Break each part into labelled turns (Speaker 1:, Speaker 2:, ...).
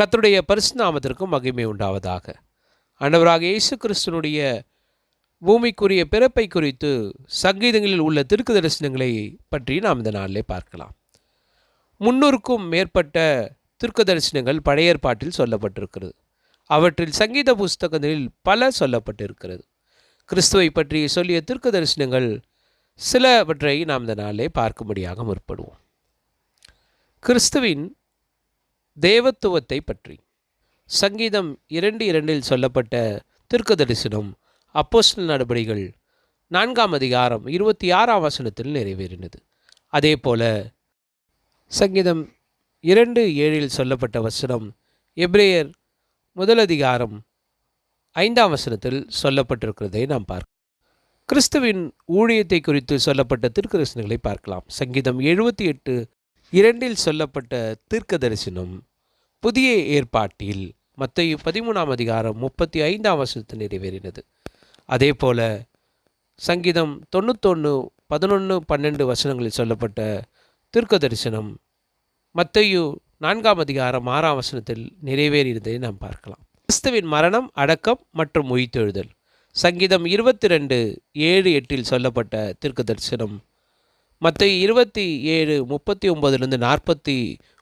Speaker 1: கர்த்தருடைய பரிசுநாமத்திற்கும் மகிமை உண்டாவதாக. ஆண்டவராக இயேசு கிறிஸ்துனுடைய பூமிக்குரிய பிறப்பை குறித்து சங்கீதங்களில் உள்ள திருக்கு தரிசனங்களை பற்றி நாம் இந்த நாளிலே பார்க்கலாம். முன்னூறுக்கும் மேற்பட்ட திருக்கு தரிசனங்கள் பழைய ஏற்பாட்டில் சொல்லப்பட்டிருக்கிறது. அவற்றில் சங்கீத புஸ்தகங்களில் பல சொல்லப்பட்டிருக்கிறது. கிறிஸ்துவை பற்றி சொல்லிய திருக்கு தரிசனங்கள் சிலவற்றை நாம் இந்த நாளிலே பார்க்கும்படியாக முற்படுவோம். கிறிஸ்துவின் தேவத்துவத்தை பற்றி. சங்கீதம் இரண்டு இரண்டில் சொல்லப்பட்ட திருக்கு தரிசனம் அப்போஸ்டல் நடபடிகள் நான்காம் அதிகாரம் இருபத்தி ஆறாம் வசனத்தில் நிறைவேறினது. அதே போல சங்கீதம் இரண்டு ஏழில் சொல்லப்பட்ட வசனம் எப்ரேயர் முதல் அதிகாரம் ஐந்தாம் வசனத்தில் சொல்லப்பட்டிருக்கிறதை நாம் பார்க்கலாம் கிறிஸ்துவின் ஊழியத்தை குறித்து சொல்லப்பட்ட திருக்கரசனங்களை பார்க்கலாம். சங்கீதம் எழுபத்தி எட்டு இரண்டில் சொல்லப்பட்ட தீர்க்க தரிசனம் புதிய ஏற்பாட்டில் மத்திய பதிமூணாம் அதிகாரம் முப்பத்தி ஐந்தாம் வசனத்தில் நிறைவேறினது. அதே போல சங்கீதம் தொண்ணூத்தொன்று பதினொன்று பன்னெண்டு வசனங்களில் சொல்லப்பட்ட தீர்க்க தரிசனம் மத்தையு நான்காம் அதிகாரம் ஆறாம் வசனத்தில் நிறைவேறியதை நாம் பார்க்கலாம். கிறிஸ்துவின் மரணம் அடக்கம் மற்றும் உயிர்த்தெழுதல். சங்கீதம் இருபத்தி ரெண்டு ஏழு எட்டில் சொல்லப்பட்ட தீர்க்க தரிசனம் மற்ற இருபத்தி ஏழு முப்பத்தி ஒன்பதுலேருந்து நாற்பத்தி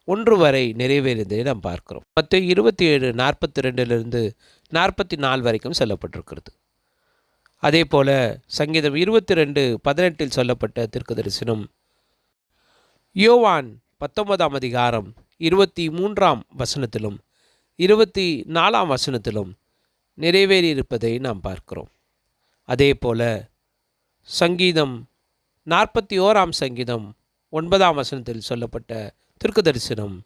Speaker 1: ஒன்று வரை நிறைவேறியதை நாம் பார்க்கிறோம். மற்ற இருபத்தி ஏழு நாற்பத்தி ரெண்டுலேருந்து நாற்பத்தி நாலு வரைக்கும் சொல்லப்பட்டிருக்கிறது. அதே போல் சங்கீதம் இருபத்தி ரெண்டு பதினெட்டில் சொல்லப்பட்ட தீர்க்க தரிசனம் யோவான் பத்தொன்பதாம் அதிகாரம் இருபத்தி மூன்றாம் வசனத்திலும் இருபத்தி நாலாம் வசனத்திலும் நிறைவேறியிருப்பதை நாம் பார்க்கிறோம். அதே போல் சங்கீதம் நாற்பத்தி ஓராம் சங்கீதம் ஒன்பதாம் வசனத்தில் சொல்லப்பட்ட திருக்கு தரிசனம்.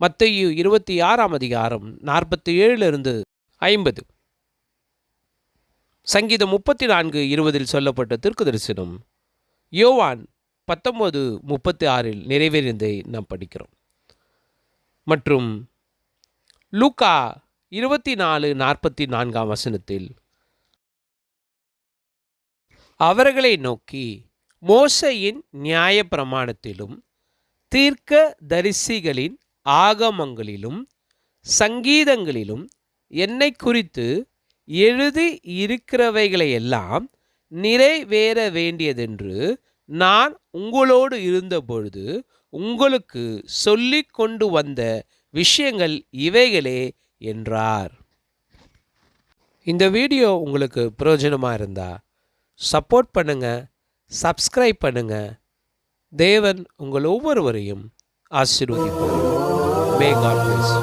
Speaker 1: மத்தையு இருபத்தி ஆறாம் அதிகாரம் நாற்பத்தி ஏழிலிருந்து ஐம்பது. சங்கீதம் முப்பத்தி நான்கு இருபதில் சொல்லப்பட்ட திருக்கு தரிசனம். யோவான் பத்தொம்போது முப்பத்தி ஆறில் நிறைவேறியதை நாம் படிக்கிறோம். மற்றும் லூக்கா இருபத்தி நாலு நாற்பத்தி நான்காம் வசனத்தில் அவர்களை நோக்கி மோசையின் நியாய பிரமாணத்திலும் தீர்க்க தரிசிகளின் ஆகமங்களிலும் சங்கீதங்களிலும் என்னை குறித்து எழுதி இருக்கிறவைகளையெல்லாம் நிறைவேற வேண்டியதென்று நான் உங்களோடு இருந்தபொழுது உங்களுக்கு சொல்லி கொண்டு வந்த விஷயங்கள் இவைகளே என்றார். இந்த வீடியோ உங்களுக்கு பிரயோஜனமாக இருந்தால் சப்போர்ட் பண்ணுங்கள் சப்ஸ்கிரைப் பண்ணுங்கள் தேவன் உங்கள் ஒவ்வொருவரையும் ஆசீர்வதிப்பார். May God plus